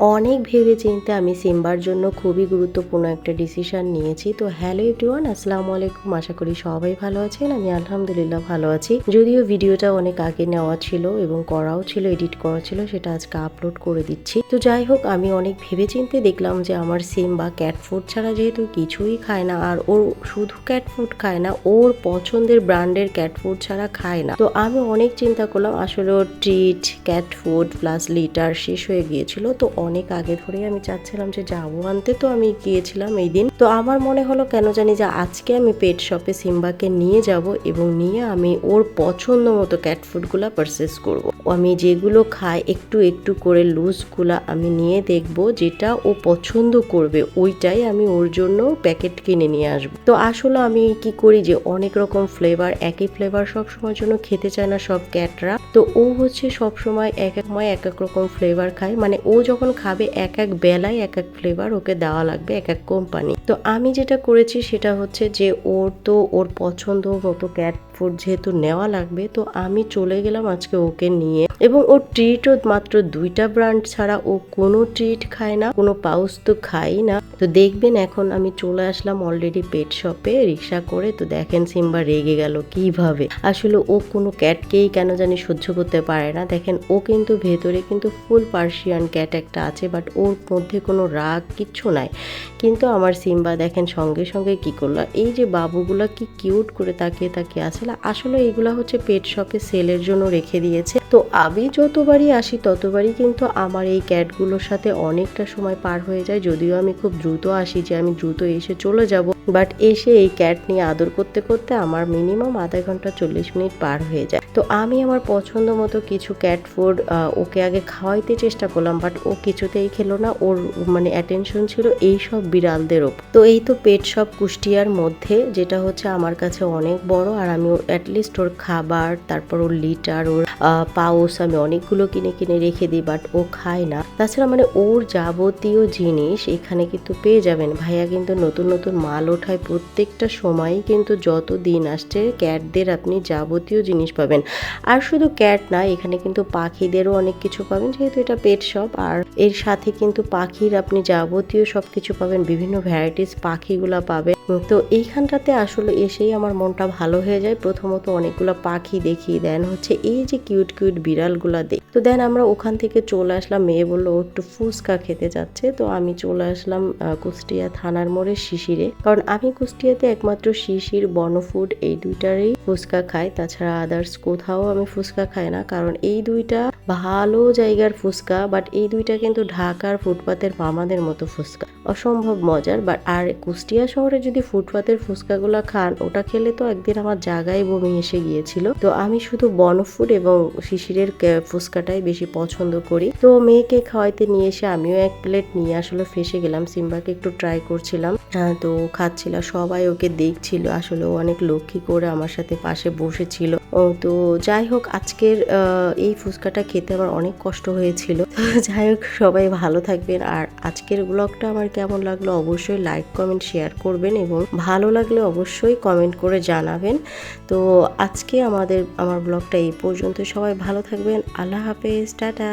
অনেক ভেবে চিন্তে আমি সিম্বার জন্য খুবই গুরুত্বপূর্ণ একটা ডিসিশন নিয়েছি। তো হ্যালো এভরিওয়ান আসসালামু আলাইকুম। আশা করি সবাই ভালো আছেন। আমি আলহামদুলিল্লাহ ভালো আছি। যদিও ভিডিওটা অনেক আগে নেওয়া ছিল এবং করাও ছিল এডিট করা ছিল, সেটা আজকে আপলোড করে দিচ্ছি। তো যাই হোক, আমি অনেক ভেবে চিন্তে দেখলাম যে আমার সিম্বা ক্যাট ফুড ছাড়া যেহেতু কিছুই খায় না, আর ওর শুধু ক্যাট ফুড খায় না, ওর পছন্দের ব্র্যান্ডের ক্যাট ফুড ছাড়া খায় না। তো আমি অনেক চিন্তা করলাম, আসলে ওর treat cat food plus litter শেষ হয়ে গিয়েছিল। তো অনেক আগে ধরেই আমি চাচ্ছিলাম যে যাব। আনতে তো আমি গিয়েছিলাম এই দিন। তো আমার মনে হলো কেন জানি যে আজকে আমি পেট শপে সিম্বাকে নিয়ে যাব এবং নিয়ে আমি ওর পছন্দ মতো ক্যাট ফুডগুলো পারচেস করব। আমি যেগুলো খাই একটু একটু করে লুজগুলা আমি নিয়ে দেখব, যেটা ও পছন্দ করবে, ওইটাই আমি ওর জন্য প্যাকেট কিনে নিয়ে আসব। তো আসলে আমি কি করি যে অনেক রকম ফ্লেভার একই ফ্লেভার সব সময়ের জন্য খেতে চায় না সব ক্যাটরা তো ও হচ্ছে সব সময় এক এক সময় এক এক রকম ফ্লেভার খায়। মানে ও যখন খাবে এক এক বেলায়, এক এক ফ্লেভার ওকে দেওয়া লাগবে এক এক কোম্পানি তো আমি যেটা করেছি সেটা হচ্ছে যে ওর তো ওর পছন্দ মতো ক্যাট ফুড যেহেতু নেওয়া লাগবে, তো আমি চলে গেলাম আজকে ওকে নিয়ে। এবং ওর ট্রিটও মাত্র দুইটা ব্র্যান্ড ছাড়া ও কোনো ট্রিট খায় না, কোনো পাউস তো খাই না। তো দেখবেন এখন আমি চলে আসলাম অলরেডি পেট শপে রিক্সা করে। তো দেখেন সিম্বা রেগে গেল কীভাবে। আসলে ও কোনো ক্যাটকেই কেন জানি সহ্য করতে পারে না। দেখেন ও কিন্তু ভেতরে কিন্তু ফুল পার্সিয়ান ক্যাট একটা আছে বাট ওর মধ্যে কোনো রাগ কিচ্ছু নাই। কিন্তু আমার সিম্বা দেখেন সঙ্গে সঙ্গে কি করল, এই যে বাবুগুলা কি কিউট করে তাকিয়ে তাকিয়ে আসলে আসলে এগুলো হচ্ছে পেট শপে সেলের জন্য রেখে দিয়েছে। তো আমি যতবারই আসি, ততবারই কিন্তু আমার এই ক্যাটগুলোর সাথে অনেকটা সময় পার হয়ে যায়। যদিও আমি খুব দ্রুত আসি যে আমি দ্রুত এসে চলে যাব, বাট এসে এই ক্যাট নিয়ে আদর করতে করতে আমার মিনিমাম আধা ঘণ্টা চল্লিশ মিনিট পার হয়ে যায়। তো আমি আমার পছন্দ মতো কিছু ক্যাট ফুড ওকে আগে খাওয়াইতে চেষ্টা করলাম, বাট ও কিছুতেই খেলো না। ওর মানে অ্যাটেনশন ছিল এই সব বিড়ালদের ওপর তো এই তো পেট সব কুষ্টিয়ার মধ্যে, যেটা হচ্ছে আমার কাছে অনেক বড়। আর আমি অ্যাটলিস্ট ওর খাবার, তারপর ওর লিটার ওর পাউস আমি অনেকগুলো কিনে কিনে রেখে দিই বাট ও খায় না। তাছাড়া মানে ওর যাবতীয় জিনিস এখানে কিন্তু পেয়ে যাবেন। ভাইয়া কিন্তু নতুন নতুন মাল ওঠায় প্রত্যেকটা সময়ই কিন্তু যত দিন আসছে, ক্যাটদের আপনি যাবতীয় জিনিস পাবেন। আর শুধু ক্যাট না, এখানে কিন্তু পাখিদেরও অনেক কিছু পাবেন, যেহেতু এটা পেট শপ আর এর সাথে কিন্তু পাখির আপনি যাবতীয় সব কিছু পাবেন, বিভিন্ন ভ্যারাইটিস পাখিগুলো পাবেন। তো এইখানটাতে আসলে এসেই আমার মনটা ভালো হয়ে যায়। প্রথমত অনেকগুলো পাখি দেখি দেন। হচ্ছে এই যে কিউট কিউট বিড়ালগুলা দেখ তো দেন আমরা ওখান থেকে চলে আসলাম। মেয়ে বলল একটু ফুচকা খেতে যাচ্ছে। তো আমি চলে আসলাম কুষ্টিয়া থানার মোড়ে শিশিরে। কারণ আমি কুষ্টিয়াতে একমাত্র শিশির বনফুড এই দুইটারই ফুচকা খাই। তাছাড়া আদার্স কোথাও আমি ফুচকা খাই না। কারণ এই দুইটা ভালো জায়গার ফুচকা বাট এই দুইটা কিন্তু ঢাকার ফুটপাতের মামাদের মতো ফুচকা। অসম্ভব মজার বাট আর কুষ্টিয়া শহরে যদি ফুটপাতের ফুচকাগুলো খান, ওটা খেলে তো একদিন আমার জায়গায় বমি এসে গিয়েছিল। তো আমি শুধু বনফুড এবং শিশিরের কে- ফুচকাটাই বেশি পছন্দ করি। তো মেয়েকে খাওয়াইতে নিয়ে এসে আমিও এক প্লেট নিয়ে আসলে ফেসে গেলাম, সিম্বাকে একটু ট্রাই করছিলাম। তো খাচ্ছিল, সবাই ওকে দেখছিল, আসলে অনেক লক্ষ্মী করে আমার সাথে পাশে বসেছিল। তো যাই হোক, আজকের এই ফুচকাটা খেতে আমার অনেক কষ্ট হয়েছিল। যাই হোক, সবাই ভালো থাকবেন। আর আজকের ব্লগটা আমার কেমন লাগল অবশ্যই লাইক কমেন্ট শেয়ার করবেন এবং ভালো লাগলে অবশ্যই কমেন্ট করে জানাবেন। তো আজকে আমাদের, আমার ব্লগটা এই পর্যন্ত। সবাই ভালো থাকবেন। আল্লাহ হাফেজ। টাটা।